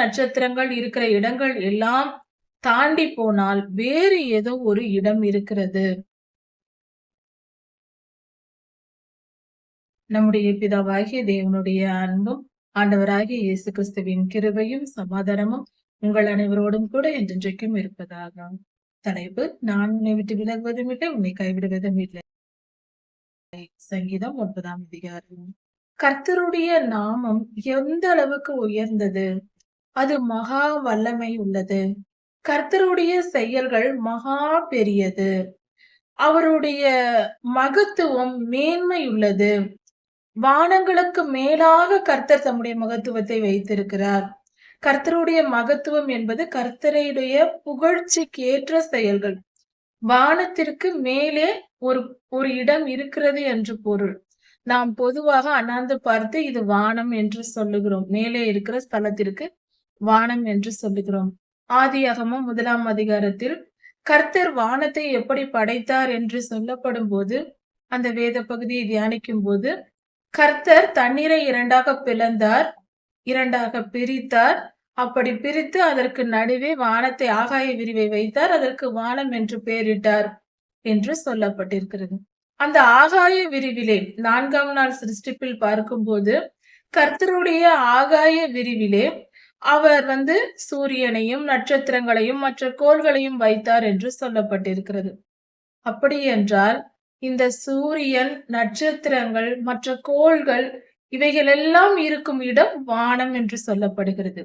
நட்சத்திரங்கள் இருக்கிற இடங்கள் எல்லாம் தாண்டி போனால் வேறு ஏதோ ஒரு இடம் இருக்கிறது. நம்முடைய பிதாவாகிய தேவனுடைய அன்பும் ஆண்டவராகிய இயேசு கிறிஸ்துவின் கிருபையும் சமாதானமும் உங்கள் அனைவரோடும் கூட என்றென்றைக்கும் இருப்பதாக. தலைப்பு நான் உன்னை விட்டு விலகுவதும் இல்லை உன்னை கைவிடுவதும் இல்லை. சங்கீதம் ஒன்பதாம் அதிகாரம். கர்த்தருடைய நாமம் எந்த அளவுக்கு உயர்ந்தது? அது மகா வல்லமை உள்ளது. கர்த்தருடைய செயல்கள் மகா பெரியது. அவருடைய மகத்துவம் மேன்மை உள்ளது. வானங்களுக்கு மேலாக கர்த்தர் தம்முடைய மகத்துவத்தை வைத்திருக்கிறார். கர்த்தருடைய மகத்துவம் என்பது கர்த்தருடைய புகழ்ச்சிக்கு ஏற்ற செயல்கள். வானத்திற்கு மேலே ஒரு ஒரு இடம் இருக்கிறது என்று பொருள். நாம் பொதுவாக அண்ணாந்து பார்த்து இது வானம் என்று சொல்லுகிறோம். மேலே இருக்கிற ஸ்தலத்திற்கு வானம் என்று சொல்லுகிறோம். ஆதியாகமும் முதலாம் அதிகாரத்தில் கர்த்தர் வானத்தை எப்படி படைத்தார்? என்று சொல்லப்படும் போது அந்த வேத பகுதியை தியானிக்கும் போது கர்த்தர் தண்ணீரை இரண்டாக பிளந்தார் இரண்டாக பிரித்தார். அப்படி பிரித்து அதற்கு நடுவே வானத்தை ஆகாய விரிவை வைத்தார் அதற்கு வானம் என்று பெயரிட்டார் என்று சொல்லப்பட்டிருக்கிறது. அந்த ஆகாய விரிவிலே நான்காம் நாள் சிருஷ்டிப்பில் பார்க்கும்போது கர்த்தருடைய ஆகாய விரிவிலே அவர் வந்து சூரியனையும் நட்சத்திரங்களையும் மற்ற கோள்களையும் வைத்தார் என்று சொல்லப்பட்டிருக்கிறது. அப்படி என்றால் இந்த சூரியன் நட்சத்திரங்கள் மற்ற கோள்கள் இவைகள் எல்லாம் இருக்கும் இடம் வானம் என்று சொல்லப்படுகிறது.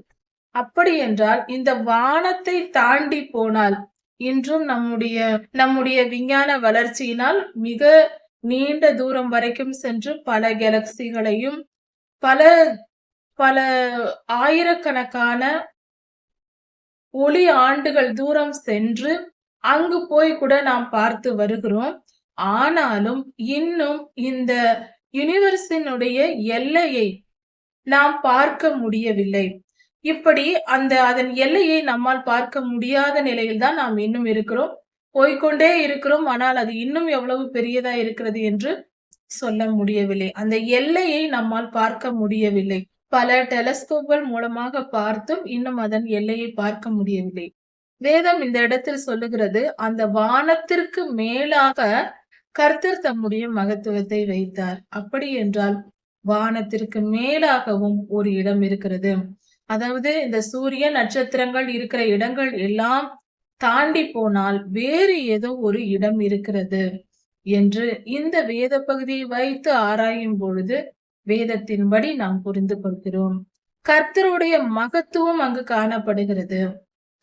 அப்படி என்றால் இந்த வானத்தை தாண்டி போனால் இன்றும் நம்முடைய நம்முடைய விஞ்ஞான வளர்ச்சியினால் மிக நீண்ட தூரம் வரைக்கும் சென்று பல கேலக்சிகளையும் பல பல ஆயிரக்கணக்கான ஒளி ஆண்டுகள் தூரம் சென்று அங்கு போய் கூட நாம் பார்த்து வருகிறோம். ஆனாலும் இன்னும் இந்த யூனிவர்ஸினுடைய எல்லையை நாம் பார்க்க முடியவில்லை. இப்படி அந்த அதன் எல்லையை நம்மால் பார்க்க முடியாத நிலையில் தான் நாம் இன்னும் இருக்கிறோம். போய்கொண்டே இருக்கிறோம் ஆனால் அது இன்னும் எவ்வளவு பெரியதா இருக்கிறது என்று சொல்ல முடியவில்லை. அந்த எல்லையை நம்மால் பார்க்க முடியவில்லை. பல டெலஸ்கோப்கள் மூலமாக பார்த்தும் இன்னும் அதன் எல்லையை பார்க்க முடியவில்லை. வேதம் இந்த இடத்தில் சொல்லுகிறது அந்த வானத்திற்கு மேலாக கர்த்தர் தம்முடைய மகத்துவத்தை வைத்தார். அப்படி என்றால் வானத்திற்கு மேலாகவும் ஒரு இடம் இருக்கிறது. அதாவது இந்த சூரிய நட்சத்திரங்கள் இருக்கிற இடங்கள் எல்லாம் தாண்டி போனால் வேறு ஏதோ ஒரு இடம் இருக்கிறது என்று இந்த வேத பகுதியை வைத்து ஆராயும் பொழுது வேதத்தின்படி நாம் புரிந்து கொள்கிறோம் கர்த்தருடைய மகத்துவம் அங்கு காணப்படுகிறது.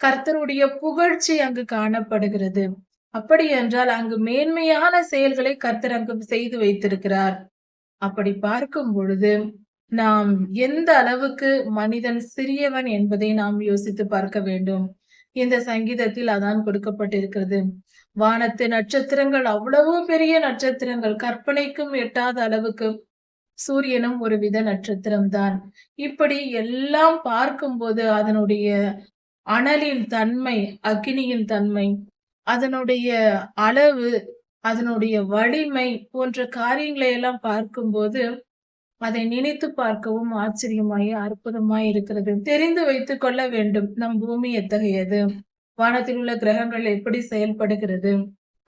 கர்த்தருடைய புகழ்ச்சி அங்கு காணப்படுகிறது. அப்படி என்றால் அங்கு மேன்மையான செயல்களை கர்த்தர் அங்கு செய்து வைத்திருக்கிறார். அப்படி பார்க்கும் பொழுது நாம் எந்த அளவுக்கு மனிதன் சிறியவன் என்பதை நாம் யோசித்து பார்க்க வேண்டும். இந்த சங்கீதத்தில் அதான் கொடுக்கப்பட்டிருக்கிறது. வானத்து நட்சத்திரங்கள் அவ்வளவு பெரிய நட்சத்திரங்கள். கற்பனைக்கும் எட்டாத அளவுக்கு சூரியனும் ஒரு வித நட்சத்திரம் தான் இப்படி எல்லாம் பார்க்கும்போது அதனுடைய அனலின் தன்மை அக்னியின் தன்மை அதனுடைய அளவு அதனுடைய வலிமை போன்ற காரியங்களை எல்லாம் பார்க்கும்போது அதை நினைத்து பார்க்கவும் ஆச்சரியமாய் அற்புதமாய் இருக்கிறது. தெரிந்து வைத்துக் கொள்ள வேண்டும் நம் பூமி எத்தகையது? வானத்தில் உள்ள கிரகங்கள் எப்படி செயல்படுகிறது?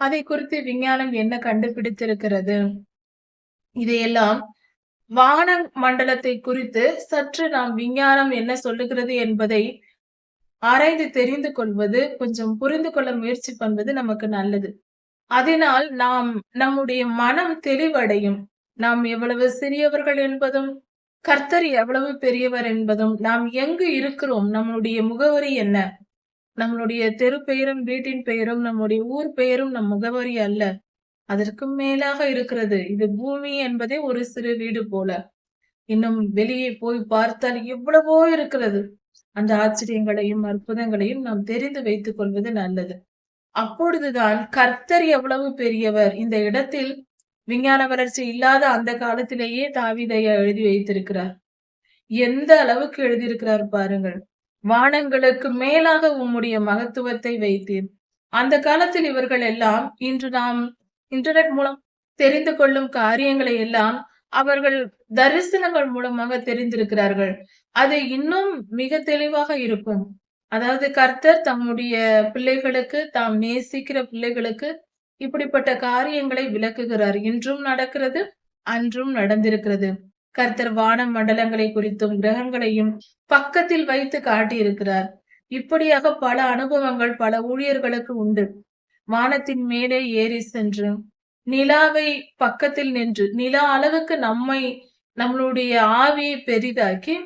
அதை குறித்து விஞ்ஞானம் என்ன கண்டுபிடித்திருக்கிறது? இதையெல்லாம் வான மண்டலத்தை குறித்து சற்று நாம் விஞ்ஞானம் என்ன சொல்லுகிறது என்பதை ஆராய்ந்து தெரிந்து கொள்வது கொஞ்சம் புரிந்து கொள்ள முயற்சி பண்ணுவது நமக்கு நல்லது. அதனால் நாம் நம்முடைய மனம் தெளிவடையும். நாம் எவ்வளவு சிறியவர்கள் என்பதும் கர்த்தர் எவ்வளவு பெரியவர் என்பதும் நாம் எங்கு இருக்கிறோம் நம்மளுடைய முகவரி என்ன? நம்மளுடைய தெரு பெயரும் வீட்டின் பெயரும் நம்முடைய ஊர் பெயரும் நம் முகவரி அல்ல. அதற்கும் மேலாக இருக்கிறது. இது பூமி என்பதே ஒரு சிறு வீடு போல. இன்னும் வெளியே போய் பார்த்தால் எவ்வளவோ இருக்கிறது. அந்த ஆச்சரியங்களையும் அற்புதங்களையும் நாம் தெரிந்து வைத்துக் கொள்வது நல்லது. அப்பொழுதுதான் கர்த்தர் எவ்வளவு பெரியவர். இந்த இடத்தில் விஞ்ஞான வளர்ச்சி இல்லாத அந்த காலத்திலேயே தாவிதையா எழுதி வைத்திருக்கிறார். எந்த அளவுக்கு எழுதியிருக்கிறார் பாருங்கள். வானங்களுக்கு மேலாக உம்முடைய மகத்துவத்தை வைத்தீர். அந்த காலத்தில் இவர்கள் எல்லாம் இன்று நாம் இன்டர்நெட் மூலம் தெரிந்து கொள்ளும் காரியங்களை எல்லாம் அவர்கள் தரிசனங்கள் மூலமாக தெரிந்திருக்கிறார்கள். அது இன்னும் மிக தெளிவாக இருக்கும். அதாவது கர்த்தர் தம்முடைய பிள்ளைகளுக்கு தாம் நேசிக்கிற பிள்ளைகளுக்கு இப்படிப்பட்ட காரியங்களை விளக்குகிறார். இன்றும் நடக்கிறது அன்றும் நடந்திருக்கிறது. கர்த்தர் வான மண்டலங்களை குறித்தும் கிரகங்களையும் பக்கத்தில் வைத்து காட்டியிருக்கிறார். இப்படியாக பல அனுபவங்கள் பல ஊழியர்களுக்கு உண்டு. வானத்தின் மேலே ஏறி சென்று நிலாவை பக்கத்தில் நின்று நிலா அளவுக்கு நம்மை நம்மளுடைய ஆவியை பெரிதாக்கி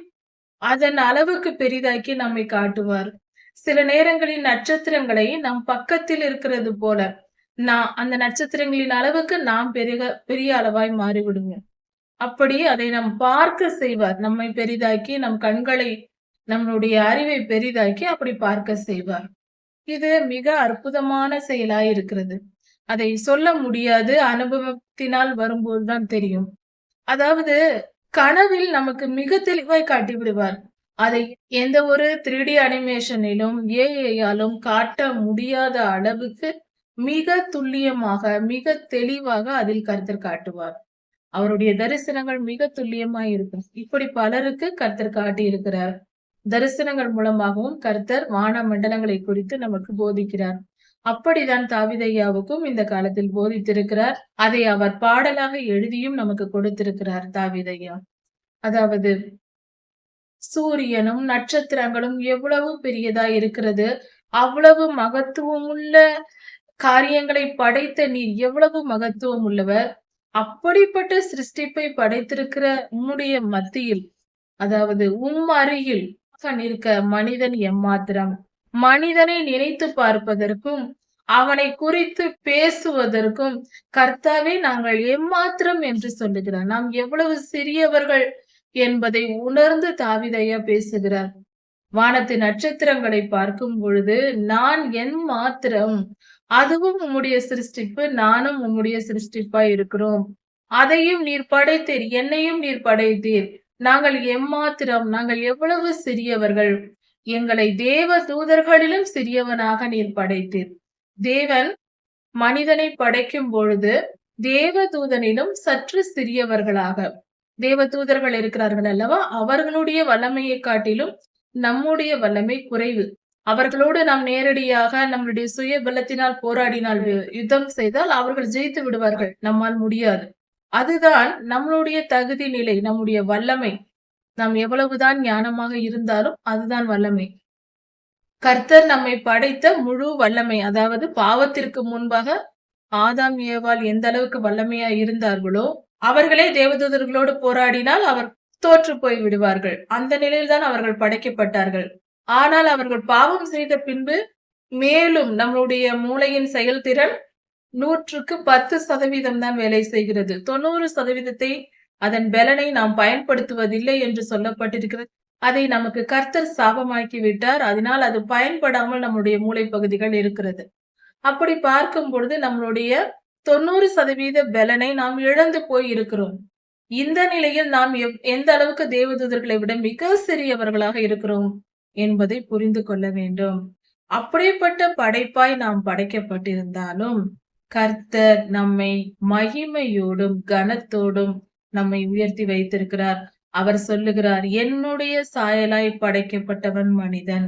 அதன் அளவுக்கு பெரிதாக்கி நம்மை காட்டுவார். சில நேரங்களில் நட்சத்திரங்களை நம் பக்கத்தில் இருக்கிறது போல நான் அந்த நட்சத்திரங்களின் அளவுக்கு நாம் பெரிய பெரிய அளவாய் மாறிவிடுங்க அப்படி அதை நாம் பார்க்க செய்வார். நம்மை பெரிதாக்கி நம் கண்களை நம்மளுடைய அறிவை பெரிதாக்கி அப்படி பார்க்க செய்வார். இது மிக அற்புதமான செயலாய் இருக்கிறது அதை சொல்ல முடியாது. அனுபவத்தினால் வரும்போதுதான் தெரியும். அதாவது கனவில் நமக்கு மிக தெளிவாய் காட்டி விடுவார் அதை எந்த ஒரு த்ரீ டி அனிமேஷனிலும் ஏஐயாலும் காட்ட முடியாத அளவுக்கு மிக துல்லியமாக மிக தெளிவாக அதில் கருத்தர் காட்டுவார். அவருடைய தரிசனங்கள் மிக துல்லியமாய் இருக்கும். இப்படி பலருக்கு கருத்தர் காட்டி இருக்கிறார் தரிசனங்கள் மூலமாகவும் கர்த்தர் வான மண்டலங்களை குறித்து நமக்கு போதிக்கிறார். அப்படிதான் தாவிதையாவுக்கும் இந்த காலத்தில் போதித்திருக்கிறார். அதை அவர் பாடலாக எழுதியும் நமக்கு கொடுத்திருக்கிறார் தாவிதையா அதாவது சூரியனும் நட்சத்திரங்களும் எவ்வளவு பெரியதா இருக்கிறது அவ்வளவு மகத்துவம் உள்ள காரியங்களை படைத்த நீர் எவ்வளவு மகத்துவம் உள்ளவர் அப்படிப்பட்ட சிருஷ்டிப்பை படைத்திருக்கிற உன்னுடைய மத்தியில் அதாவது உம் அருகில் நிற்க மனிதன் எம்மாத்திரம். மனிதனை நினைத்து பார்ப்பதற்கும் அவனை குறித்து பேசுவதற்கும் கர்த்தாவே நாங்கள் எம்மாத்திரம் என்று சொல்லுகிறார். நாம் எவ்வளவு சிறியவர்கள் என்பதை உணர்ந்து தாவிதையா பேசுகிறார். வானத்து நட்சத்திரங்களை பார்க்கும் பொழுது நான் என் மாத்திரம் அதுவும் உம்முடைய சிருஷ்டிப்பு நானும் உம்முடைய சிருஷ்டிப்பா இருக்கிறோம். அதையும் நீர் படைத்தீர் என்னையும் நீர் படைத்தீர். நாங்கள் எம்மாத்திரம் நாங்கள் எவ்வளவு சிறியவர்கள் எங்களை தேவ தூதர்களிலும் சிறியவனாக நீர் படைத்தீர். தேவன் மனிதனை படைக்கும் பொழுது தேவ தூதனிலும் சற்று சிறியவர்களாக. தேவ தூதர்கள் இருக்கிறார்கள் அல்லவா? அவர்களுடைய வல்லமையை காட்டிலும் நம்முடைய வல்லமை குறைவு. அவர்களோடு நாம் நேரடியாக நம்மளுடைய சுய பலத்தினால் போராடினால் யுத்தம் செய்தால் அவர்கள் ஜெயித்து விடுவார்கள். நம்மால் முடியாது. அதுதான் நம்மளுடைய தகுதி நிலை நம்முடைய வல்லமை. நாம் எவ்வளவுதான் ஞானமாக இருந்தாலும் அதுதான் வல்லமை. கர்த்தர் நம்மை படைத்த முழு வல்லமை அதாவது பாவத்திற்கு முன்பாக ஆதாம் ஏவால் எந்த அளவுக்கு வல்லமையா இருந்தார்களோ அவர்களே தேவதூதர்களோடு போராடினால் அவர் தோற்று போய் விடுவார்கள். அந்த நிலையில்தான் அவர்கள் படைக்கப்பட்டார்கள். ஆனால் அவர்கள் பாவம் செய்த பின்பு மேலும் நம்மளுடைய மூளையின் செயல்திறன் நூற்றுக்கு பத்து சதவீதம் தான் வேலை செய்கிறது. தொண்ணூறு சதவீதத்தை அதன் பலனை நாம் பயன்படுத்துவதில்லை என்று சொல்லப்பட்டிருக்கிறது. அதை நமக்கு கர்த்தர் சாபமாக்கி விட்டார். அதனால் அது பயன்படாமல் நம்முடைய மூளை பகுதிகள் இருக்கிறது. அப்படி பார்க்கும் பொழுது நம்மளுடைய தொண்ணூறு சதவீத பலனை நாம் இழந்து போய் இருக்கிறோம் இந்த நிலையில் நாம் எந்த அளவுக்கு தேவதூதர்களை விட மிக சிறியவர்களாக இருக்கிறோம் என்பதை புரிந்து கொள்ள வேண்டும். அப்படிப்பட்ட படைப்பாய் நாம் படைக்கப்பட்டிருந்தாலும் கர்த்தர் நம்மை மகிமையோடும் கனத்தோடும் நம்மை உயர்த்தி வைத்திருக்கிறார். அவர் சொல்லுகிறார் என்னுடைய சாயலாய் படைக்கப்பட்டவன் மனிதன்.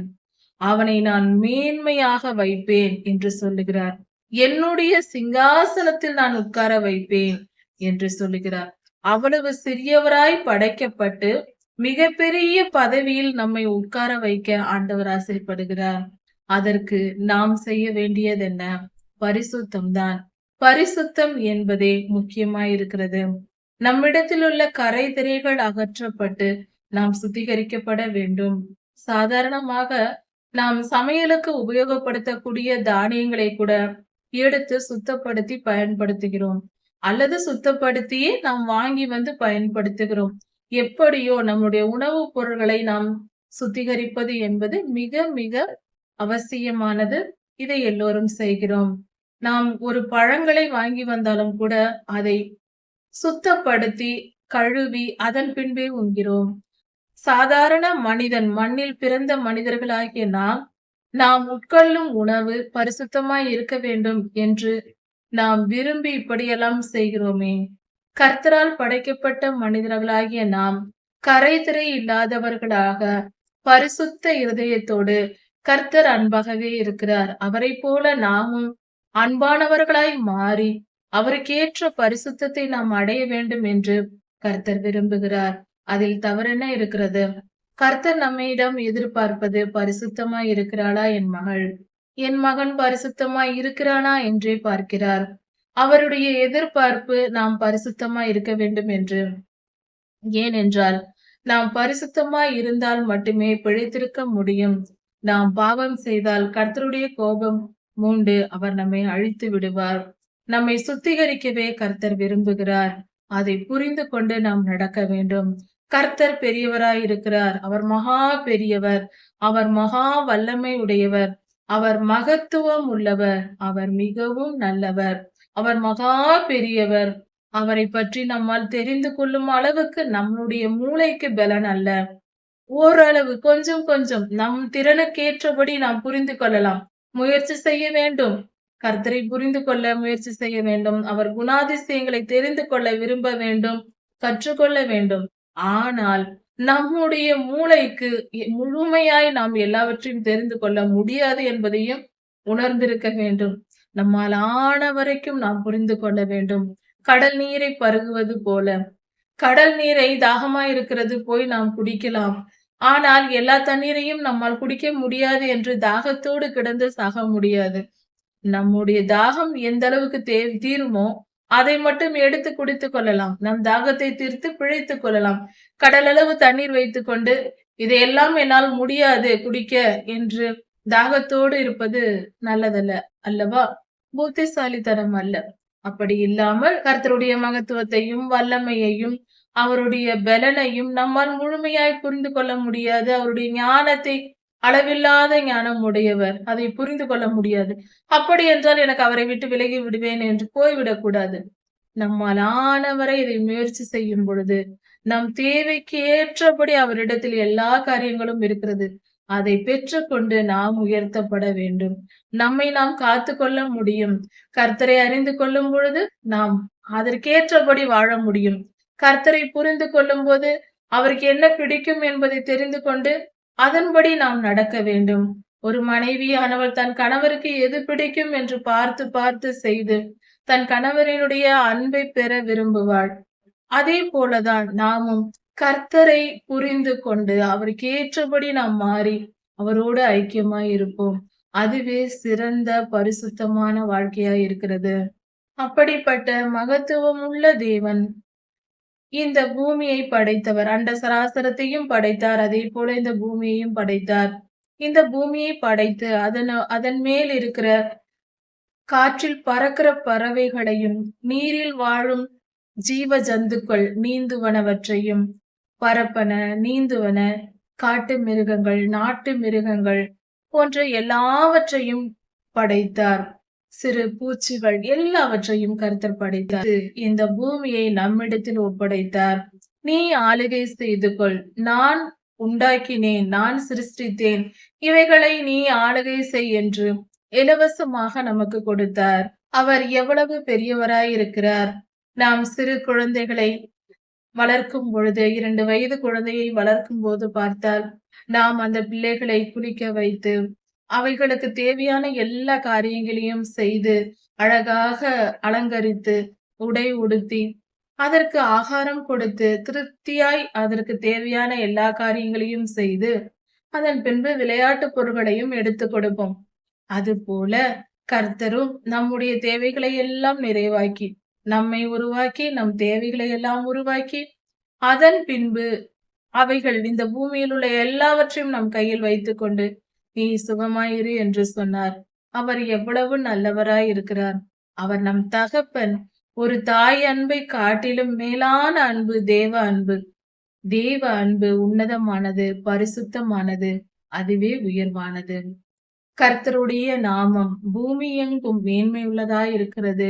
அவனை நான் மேன்மையாக வைப்பேன் என்று சொல்லுகிறார். என்னுடைய சிங்காசனத்தில் நான் உட்கார வைப்பேன் என்று சொல்லுகிறார். அவ்வளவு சிறியவராய் படைக்கப்பட்டு மிகப்பெரிய பதவியில் நம்மை உட்கார வைக்க ஆண்டவர் ஆசைப்படுகிறார். அதற்கு நாம் செய்ய வேண்டியது என்ன பரிசுத்தம் தான். பரிசுத்தம் என்பதே முக்கியமாயிருக்கிறது. நம்மிடத்தில் உள்ள கரை திரைகள் அகற்றப்பட்டு நாம் சுத்திகரிக்கப்பட வேண்டும். சாதாரணமாக நாம் சமையலுக்கு உபயோகப்படுத்தக்கூடிய தானியங்களை கூட எடுத்து சுத்தப்படுத்தி பயன்படுத்துகிறோம். அல்லது சுத்தப்படுத்தியே நாம் வாங்கி வந்து பயன்படுத்துகிறோம். எப்படியோ நம்முடைய உணவுப் பொருட்களை நாம் சுத்திகரிப்பது என்பது மிக மிக அவசியமானது. இதை எல்லோரும் செய்கிறோம். நாம் ஒரு பழங்களை வாங்கி வந்தாலும் கூட அதை சுத்தப்படுத்தி கழுவி அதன் பின்பே உண்கிறோம். சாதாரண மனிதன் மண்ணில் பிறந்த மனிதர்களாகிய நாம் நாம் உட்கொள்ளும் உணவு பரிசுத்தமாய் இருக்க வேண்டும் என்று நாம் விரும்பி இப்படியெல்லாம் செய்கிறோமே. கர்த்தரால் படைக்கப்பட்ட மனிதர்களாகிய நாம் கரைதிரை இல்லாதவர்களாக பரிசுத்த இருதயத்தோடு கர்த்தர் அன்பாகவே இருக்கிறார். அவரை போல நாமும் அன்பானவர்களாய் மாறி அவருக்கேற்ற பரிசுத்தத்தை நாம் அடைய வேண்டும் என்று கர்த்தர் விரும்புகிறார். அதில் தவறென்ன இருக்கிறது? கர்த்தர் நம்மிடம் எதிர்பார்ப்பது பரிசுத்தமாய் இருக்கிறாளா என் மகள்? என் மகன் பரிசுத்தமாய் இருக்கிறானா என்றே பார்க்கிறார். அவருடைய எதிர்பார்ப்பு நாம் பரிசுத்தமாய் இருக்க வேண்டும் என்று. ஏனென்றால் நாம் பரிசுத்தமாய் இருந்தால் மட்டுமே பிழைத்திருக்க முடியும். நாம் பாவம் செய்தால் கர்த்தருடைய கோபம் மூண்டு அவர் நம்மை அழித்து விடுவார். நம்மை சுத்திகரிக்கவே கர்த்தர் விரும்புகிறார். அதை புரிந்து கொண்டு நாம் நடக்க வேண்டும். கர்த்தர் பெரியவராய் இருக்கிறார். அவர் மகா பெரியவர். அவர் மகா வல்லமை உடையவர். அவர் மகத்துவம் உள்ளவர். அவர் மிகவும் நல்லவர். அவர் மகா பெரியவர். அவரை பற்றி நம்மால் தெரிந்து கொள்ளும் அளவுக்கு நம்முடைய மூளைக்கு பலன் அல்ல. ஓரளவு கொஞ்சம் கொஞ்சம் நம் திறனுக்கேற்றபடி நாம் புரிந்து கொள்ளலாம். முயற்சி செய்ய வேண்டும். கர்த்தரை புரிந்து கொள்ள முயற்சி செய்ய வேண்டும். அவர் குணாதிசயங்களை தெரிந்து கொள்ள விரும்ப வேண்டும். கற்றுக்கொள்ள வேண்டும். ஆனால் நம்முடைய மூளைக்கு முழுமையாய் நாம் எல்லாவற்றையும் தெரிந்து கொள்ள முடியாது என்பதையும் உணர்ந்திருக்க வேண்டும். நம்மால் ஆன வரைக்கும் நாம் புரிந்து கொள்ள வேண்டும். கடல் நீரை பருகுவது போல. கடல் நீரை தாகமாயிருக்கிறது போய் நாம் குடிக்கலாம். ஆனால் எல்லா தண்ணீரையும் நம்மால் குடிக்க முடியாது என்று தாகத்தோடு கிடந்து சாக முடியாது. நம்முடைய தாகம் எந்த அளவுக்கு தே தீருமோ அதை மட்டும் எடுத்து குடித்துக் கொள்ளலாம். நம் தாகத்தை தீர்த்து பிழைத்துக் கொள்ளலாம். கடலளவு தண்ணீர் வைத்துக் கொண்டு இதையெல்லாம் என்னால் முடியாது குடிக்க என்று தாகத்தோடு இருப்பது நல்லதல்ல அல்லவா? புத்திசாலித்தனம் அல்ல. அப்படி இல்லாமல் கர்த்தருடைய மகத்துவத்தையும் வல்லமையையும் அவருடைய பலனையும் நம்மால் முழுமையாய் புரிந்து கொள்ள முடியாது. அவருடைய ஞானத்தை அளவில்லாத ஞானம் உடையவர். அதை புரிந்து கொள்ள முடியாது. அப்படி என்றால் எனக்கு அவரை விட்டு விலகி விடுவேன் என்று போய்விடக் கூடாது. நம்மால் ஆனவரை இதை முயற்சி செய்யும் பொழுது நம் தேவைக்கு ஏற்றபடி அவரிடத்தில் எல்லா காரியங்களும் இருக்கிறது. அதை பெற்றுக்கொண்டு நாம் உயர்த்தப்பட வேண்டும். நம்மை நாம் காத்து கொள்ள முடியும். கர்த்தரை அறிந்து கொள்ளும் பொழுது நாம் அதற்கேற்றபடி வாழ முடியும். கர்த்தரை புரிந்து கொள்ளும் போது அவருக்கு என்ன பிடிக்கும் என்பதை தெரிந்து கொண்டு அதன்படி நாம் நடக்க வேண்டும். ஒரு மனைவியானவள் தன் கணவருக்கு எது பிடிக்கும் என்று பார்த்து பார்த்து செய்து தன் கணவரினுடைய அன்பை பெற விரும்புவாள். அதே போலதான் நாமும் கர்த்தரை புரிந்து கொண்டு அவருக்கு ஏற்றபடி நாம் மாறி அவரோடு ஐக்கியமாய் இருப்போம். அதுவே சிறந்த பரிசுத்தமான வாழ்க்கையாய் இருக்கிறது. அப்படிப்பட்ட மகத்துவம் உள்ள தேவன் இந்த பூமியை படைத்தவர். அண்ட சராசரத்தையும் படைத்தார். அதே போல இந்த பூமியையும் படைத்தார். இந்த பூமியை படைத்து அதன் அதன் மேல் இருக்கிற காற்றில் பறக்கிற பறவைகளையும் நீரில் வாழும் ஜீவ ஜந்துக்கள் நீந்துவனவற்றையும் பரப்பன நீந்துவன காட்டு மிருகங்கள் நாட்டு மிருகங்கள் போன்ற எல்லாவற்றையும் படைத்தார். சிறு பூச்சிகள் எல்லாவற்றையும் கருத்தர் படைத்தார். இந்த பூமியை நம்மிடத்தில் ஒப்படைத்தார். நீ ஆளுகை செய்து கொள். நான் உண்டாக்கினேன். நான் சிருஷ்டித்தேன். இவைகளை நீ ஆளுகை செய் என்று இலவசமாக நமக்கு கொடுத்தார். அவர் எவ்வளவு பெரியவராய் இருக்கிறார் நாம் சிறு குழந்தைகளை வளர்க்கும் பொழுது இரண்டு வயது குழந்தையை வளர்க்கும் போது பார்த்தால் நாம் அந்த பிள்ளைகளை குளிக்க வைத்து அவைகளுக்கு தேவையான எல்லா காரியங்களையும் செய்து அழகாக அலங்கரித்து உடை உடுத்தி அதற்கு ஆகாரம் கொடுத்து திருப்தியாய் அதற்கு தேவையான எல்லா காரியங்களையும் செய்து அதன் பின்பு விளையாட்டு பொருட்களையும் எடுத்து கொடுப்போம். அது போல கர்த்தரும் நம்முடைய தேவைகளை எல்லாம் நிறைவாக்கி நம்மை உருவாக்கி நம் தேவைகளை எல்லாம் உருவாக்கி அதன் பின்பு அவைகள் இந்த பூமியில் உள்ள எல்லாவற்றையும் நம் கையில் வைத்துக்கொண்டு நீ சுகமாயிரு என்று சொன்னார். அவர் எவ்வளவு நல்லவராய் இருக்கிறார் அவர் நம் தகப்பன் ஒரு தாய் அன்பை காட்டிலும் மேலான அன்பு தேவ அன்பு. தேவ அன்பு உன்னதமானது பரிசுத்தமானது அதுவே உயர்வானது. கர்த்தருடைய நாமம் பூமி எங்கும் மேன்மையுள்ளதாய் இருக்கிறது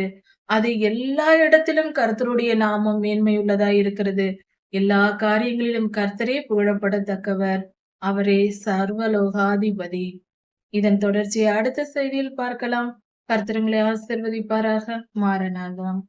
அது எல்லா இடத்திலும் கர்த்தருடைய நாமம் மேன்மையுள்ளதாய் இருக்கிறது எல்லா காரியங்களிலும் கர்த்தரே புகழப்படத்தக்கவர். அவரே சர்வலோகாதிபதி. இதன் தொடர்ச்சியை அடுத்த செய்தியில் பார்க்கலாம். கர்த்தருங்களை ஆசிர்வதிப்பாராக. மாறனாகாம்